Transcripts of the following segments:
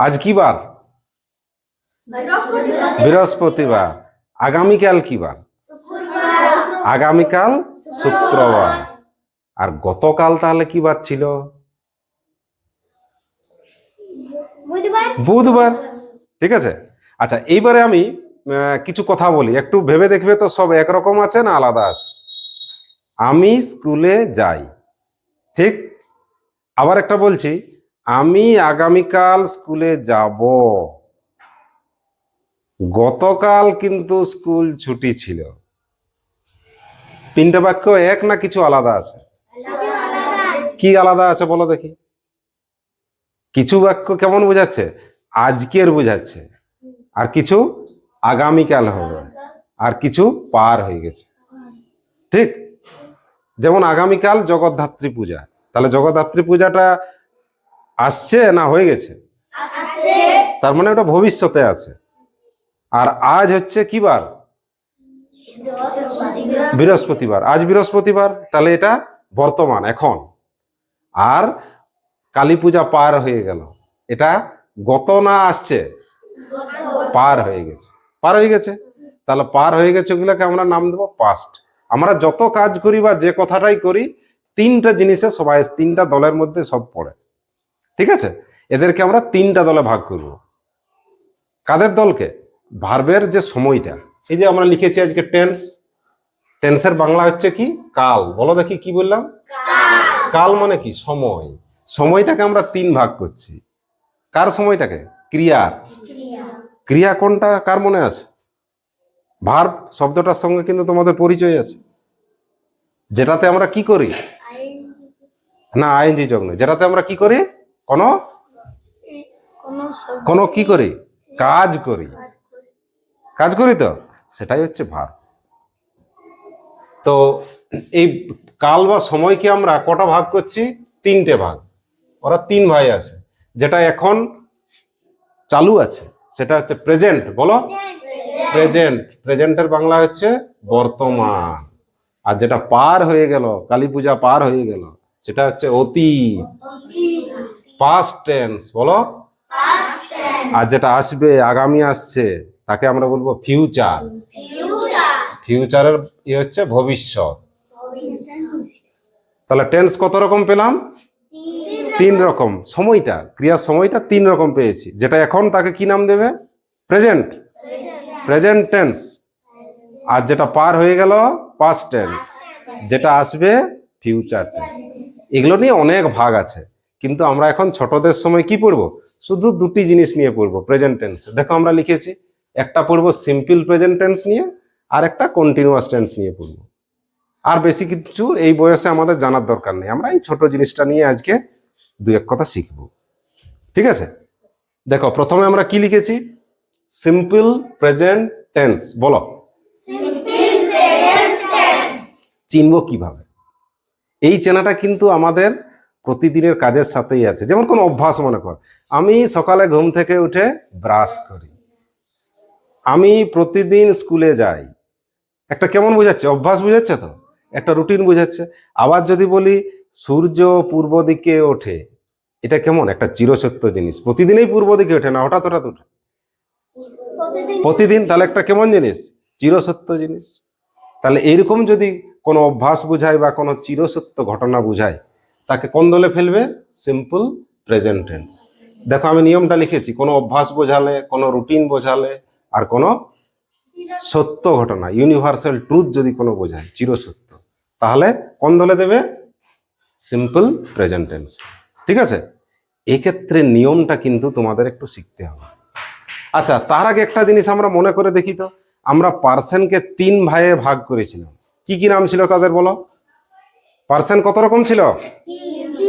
আজ কি বার? বৃহস্পতিবার। আগামীকাল কি বার? আগামীকাল শুক্রবার। আর গতকাল তাহলে কি বার ছিল? বুধবার। ঠিক আছে? আচ্ছা এইবারে আমি কিছু কথা বলি। একটু ভেবে দেখবে তো সব একরকম আছে না আলাদা আছে? আমি স্কুলে যাই। ঠিক? আবার একটা বলছি আমি আগামীকাল স্কুলে যাব। গতকাল কিন্তু স্কুল ছুটি ছিল। তিনটা বাক্য এক না কিছু আলাদা আছে? কি আলাদা আছে বলো দেখি। কিছু বাক্য কেমন বোঝাচ্ছে? আজকের বোঝাচ্ছে। আর কিছু আগামীকাল হবে। আর কিছু পার হয়ে গেছে। ঠিক? যেমন আগামীকাল জগদ্ধাত্রী পূজা। তাহলে জগদ্ধাত্রী পূজাটা আসছে না হয়ে গেছে? তার মানে ওটা ভবিষ্যতে আছে। আর আজ হচ্ছে কি বার? বৃহস্পতিবার। আজ বৃহস্পতিবার তাহলে এটা বর্তমান এখন। আর কালী পূজা পার হয়ে গেল। এটা গত না আসছে? পার হয়ে গেছে। পার হয়ে গেছে? তাহলে পার হয়ে গেছে ওগুলোকে আমরা নাম দেবো পাস্ট আমরা যত কাজ করি বা যে কথাটাই করি তিনটা জিনিসে সবাই তিনটা দলের মধ্যে সব পড়ে। ঠিক আছে? এদেরকে আমরা তিনটা দলে ভাগ করব। কাদের দলকে? ভার্বের যে সময়টা। এই যে আমরা লিখেছি আজকে টেন্স। টেন্সের বাংলা হচ্ছে কি? কাল। বলো দেখি কি বললাম? কাল। মানে কি? সময়। সময়টাকে আমরা তিন ভাগ করছি। কার সময়টাকে? ক্রিয়ার। ক্রিয়া। কোনটা? কার মনে আছে? ভার্ব শব্দটার সঙ্গে কিন্তু তোমাদের পরিচয় আছে। যেটাতে আমরা কি করি? না আইএনজি যোগ নয়। যেটাতে আমরা কি করি? কোনো? কোনো কি করি? কাজ করি। কাজ করি। তো? সেটাই হচ্ছে ভার। তো এই কাল বা সময়কে আমরা কটা ভাগ করছি? তিনটে ভাগ। ওরা তিন ভাই আছে। যেটা এখন চালু আছে। সেটা হচ্ছে প্রেজেন্ট বলো? প্রেজেন্ট প্রেজেন্টের বাংলা হচ্ছে বর্তমান। আর যেটা পার হয়ে গেল কালী পূজা পার হয়ে গেল সেটা হচ্ছে অতীত। পাস্ট টেন্স বলো। আর যেটা আসবে আগামী আসছে তাকে আমরা বলব ফিউচার ফিউচারের ইয়ে হচ্ছে ভবিষ্যৎ। তাহলে টেন্স কত রকম পেলাম? তিন রকম। সময়টা ক্রিয়ার সময়টা তিন রকম পেয়েছি। যেটা এখন তাকে কি নাম দেবে? প্রেজেন্ট প্রেজেন্ট টেন্স আর যেটা পার হয়ে গেল পাস্ট টেন্স যেটা আসবে ফিউচার এগুলো নিয়ে অনেক ভাগ আছে। কিন্তু আমরা এখন ছোটদের সময় কি পড়ব? শুধু দুটি জিনিস নিয়ে পড়ব প্রেজেন্ট টেন্স দেখো আমরা লিখেছি একটা পড়ব সিম্পল প্রেজেন্ট টেন্স নিয়ে আর একটা কন্টিনিউয়াস টেন্স নিয়ে পড়ব। আর বেশি কিছু এই বয়সে আমাদের জানার দরকার নেই। আমরা এই ছোট জিনিসটা নিয়ে আজকে দু এক কথা শিখব। ঠিক আছে? দেখো প্রথমে আমরা কি লিখেছি? সিম্পল প্রেজেন্ট টেন্স বলো। চিনবো কীভাবে? এই চেনাটা কিন্তু আমাদের প্রতিদিনের কাজের সাথেই আছে। যেমন কোনো অভ্যাস মনে কর আমি সকালে ঘুম থেকে উঠে ব্রাশ করি। আমি প্রতিদিন স্কুলে যাই। একটা কেমন বোঝাচ্ছে? অভ্যাস বোঝাচ্ছে তো? একটা রুটিন বোঝাচ্ছে। আবার যদি বলি সূর্য পূর্ব দিকে ওঠে এটা কেমন? একটা চিরসত্য জিনিস। প্রতিদিনই পূর্ব দিকে ওঠে না হঠাৎ হঠাৎ ওঠে। প্রতিদিন। তাহলে একটা কেমন জিনিস? চিরসত্য জিনিস। তাহলে এরকম যদি কোনো অভ্যাস বোঝায় বা কোনো চিরসত্য ঘটনা বোঝায় তাকে কোন দলে ফেলবে? সিম্পল প্রেজেন্ট টেন্স দেখো, আমি নিয়মটা লিখেছি। কোনো অভ্যাস বোঝালে, কোনো রুটিন বোঝালে, আর কোনো সত্য ঘটনা ইউনিভার্সাল ট্রুথ যদি কোনো বোঝায় চিরসত্য তাহলে কোন দলে দেবে? সিম্পল প্রেজেন্ট টেন্স ঠিক আছে? এক্ষেত্রে নিয়মটা কিন্তু তোমাদের একটু শিখতে হবে। আচ্ছা তার আগে একটা জিনিস আমরা মনে করে দেখি তো। আমরা পার্সেনকে তিন ভাইয়ে ভাগ করেছিলাম। কি কি নাম ছিল তাদের বলো? পার্সন কত রকম ছিল?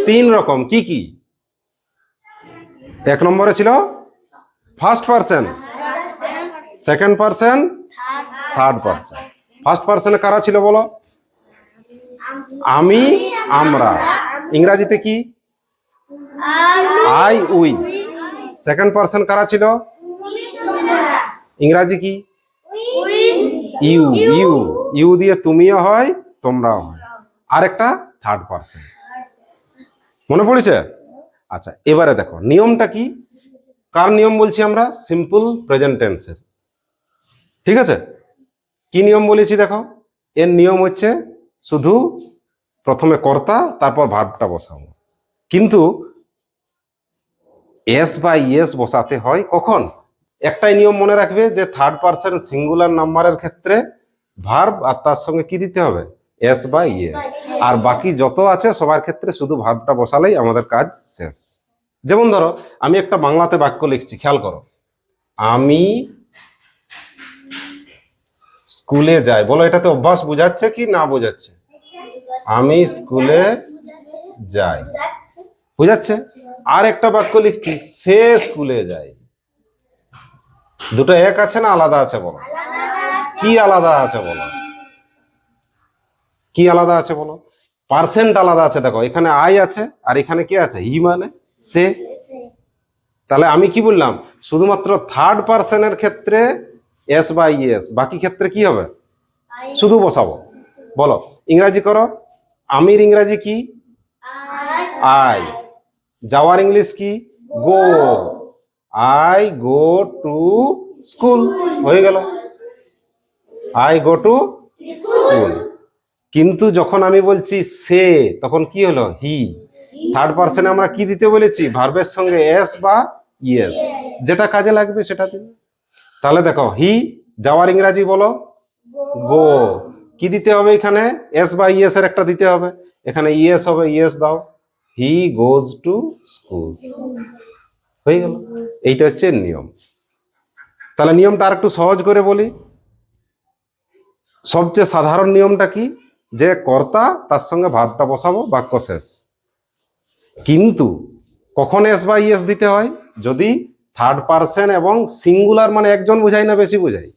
তিন রকম। কি কি? এক নম্বরে ছিল first person. Second person, third person. First পার্সনে কারা ছিল বলো? আমি, আমরা। ইংরাজিতে কি? I, we. সেকেন্ড পার্সন কারা ছিল? ইংরাজি কি? You you. ইউ দিয়ে তুমিও হয়, তোমরাও হয়। আরেকটা থার্ড পার্সন মনে পড়েছে? আচ্ছা এবারে দেখো, নিয়মটা কি? কার নিয়ম বলছি আমরা? সিম্পল প্রেজেন্ট টেন্সের ঠিক আছে? কি নিয়ম বলেছি দেখো? এর নিয়ম হচ্ছে শুধু প্রথমে কর্তা, তারপর ভার্বটা বসাবো কিন্তু এস বা ইয়েস বসাতে হয় কখন? একটাই নিয়ম মনে রাখবে যে থার্ড পার্সন সিঙ্গুলার নাম্বারের ক্ষেত্রে ভার্ব আর তার সঙ্গে কি দিতে হবে? এস বা ইয়ে আর বাকি যত আছে সবার ক্ষেত্রে শুধু ভাবটা বসালেই আমাদের কাজ শেষ। যেমন ধরো, আমি একটা বাংলাতে বাক্য লিখছি, খেয়াল করো। আমি স্কুলে যাই, বলো এটাতে অভ্যাস বোঝাচ্ছে কি না বোঝাচ্ছে? আমি স্কুলে যাই। বুঝাচ্ছে? আর একটা বাক্য লিখছি, সে স্কুলে যায় দুটো এক আছে না আলাদা আছে বলো? কি আলাদা আছে বলো? কি আলাদা আছে বলো? পার্সেন্ট আলাদা আছে দেখো এখানে আই আছে আর এখানে কি আছে? ই মানে সে। তাহলে আমি কি বললাম? শুধুমাত্র থার্ড পার্সনের ক্ষেত্রে এস বা ইএস বাকি ক্ষেত্রে কি হবে? শুধু বসাবো। বলো ইংরাজি করো। আমির ইংরাজি কি? আই যাওয়ার ইংলিশ কি? Go I go to school হয়ে গেল। আই গো টু স্কুল কিন্তু যখন আমি বলছি সে, তখন কি হলো? হি। থার্ড পার্সনে আমরা কি দিতে বলেছি? ভার্বের সঙ্গে এস বা ইয়েস যেটা কাজে লাগবে সেটা দিবে তাহলে দেখো, হি, যাওয়ার ইংরাজি বলো। গো। কি দিতে হবে এখানে? এস বা ইএস এর একটা দিতে হবে। এখানে ইএস হবে ইএস দাও। হি গোজ টু স্কুল হয়ে গেল। এইটা হচ্ছে নিয়ম। তাহলে নিয়মটা আর একটু সহজ করে বলি। সবচেয়ে সাধারণ নিয়মটা কি? যে কর্তা তার সঙ্গে ভাতটা বসাবো বাক্য শেষ। কিন্তু কখন এস বা ইএস দিতে হয়? যদি থার্ড পার্সন এবং সিঙ্গুলার মানে একজন বোঝাই না বেশি বোঝাই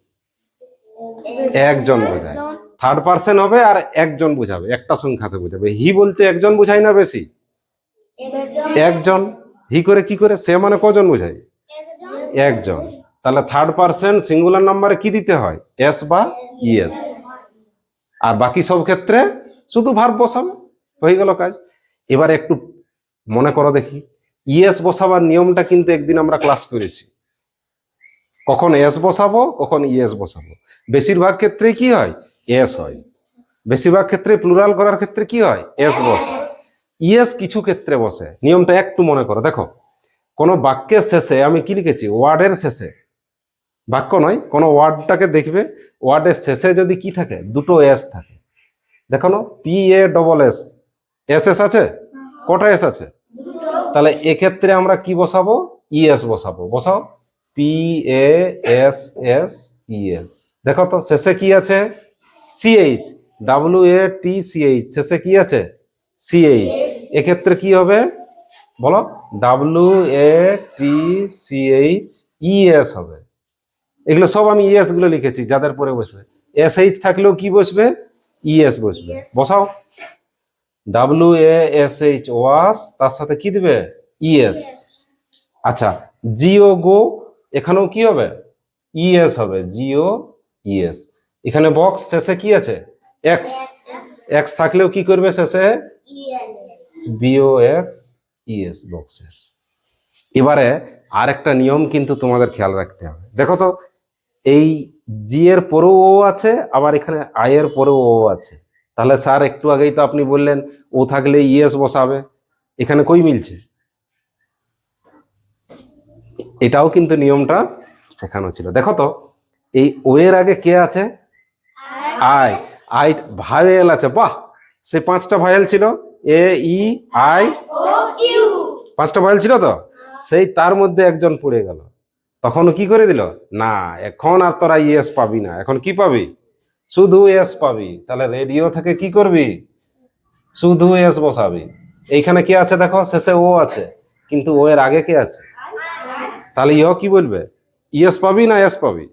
একজন বোঝায়। থার্ড পার্সন হবে আর একজন বুঝাবে একটা সংখ্যাতে বুঝাবে। হি বলতে একজন বুঝাই না বেশি? একজন। হি করে কি করে? সে মানে কজন বুঝায়? একজন। তাহলে থার্ড পার্সন সিঙ্গুলার নাম্বারে কি দিতে হয়? এস বা ইএস আর বাকি সব ক্ষেত্রে শুধু ভার্ব বসাবে, হয়ে গেল কাজ। এবার একটু মনে করো দেখি। ইএস বসাবার নিয়মটা কিন্তু একদিন আমরা ক্লাস করেছি। কখন এস বসাবো, কখন ইএস বসাবো। বেশিরভাগ ক্ষেত্রে কি হয়? এস হয়। বেশিরভাগ ক্ষেত্রে প্লুরাল করার ক্ষেত্রে কি হয়? এস বসে। ইএস কিছু ক্ষেত্রে বসে। নিয়মটা একটু মনে করো, দেখো। কোনো বাক্যের শেষে আমি কি লিখেছি? ওয়ার্ডের শেষে। বাক্য নয়, কোনো ওয়ার্ডটাকে দেখবে, ওয়ার্ডের শেষে যদি কি থাকে, দুটো এস থাকে। দেখো না, P A double S. S S আছে? কটা এস আছে? তাহলে এক্ষেত্রে আমরা কি বসাবো? ইএস বসাবো। বসাও। P A S S ES দেখো তো, শেষে কি আছে? CH W A T CH শেষে কি আছে? সিএইচ এক্ষেত্রে কি হবে? বলো। W A T CH ES হবে। এগুলো সব আমি ইএসগুলো লিখেছি যাদের পরে বসবে। এস এইচ থাকলেও কি বসবে? ইএস বসবে। বসাও। W A S H wash তার সাথে কি দিবে? ইএস আচ্ছা জিও গো এখানেও কি হবে? ইএস হবে জিও ইএস এখানে বক্স শেষে কি আছে? এক্স এক্স থাকলেও কি করবে শেষে? বিও এক্স ইএস বক্সেস এবারে আরেকটা নিয়ম কিন্তু তোমাদের খেয়াল রাখতে হবে। দেখো তো এই জি এর পরেও ও আছে আবার এখানে আই এর পরেও ও আছে। তাহলে স্যার একটু আগেই তো আপনি বললেন ও থাকলে ইএস বসাবে। এখানে কই মিলছে? এটাও কিন্তু নিয়মটা শেখানো ছিল। দেখো তো এই ও এর আগে কে আছে? আই আই ভাইয়েল আছে। বাহ! সে পাঁচটা ভাইয়েল ছিল। এ ই আই পাঁচটা ভাইয়েল ছিল তো? সেই তার মধ্যে একজন পড়ে গেল। তখন কি করে দিল? না, এখন আর তোরা ইয়েস পাবি না। এখন কি পাবি? শুধু এস পাবি। তাহলে রেডিও থেকে কি করবি? শুধু এস বসাবি। এইখানে কে আছে দেখো? শেষে ও আছে। কিন্তু ও এর আগে কে আছে? তাহলে ইহ কি বলবে? ইয়েস পাবি না এস পাবি?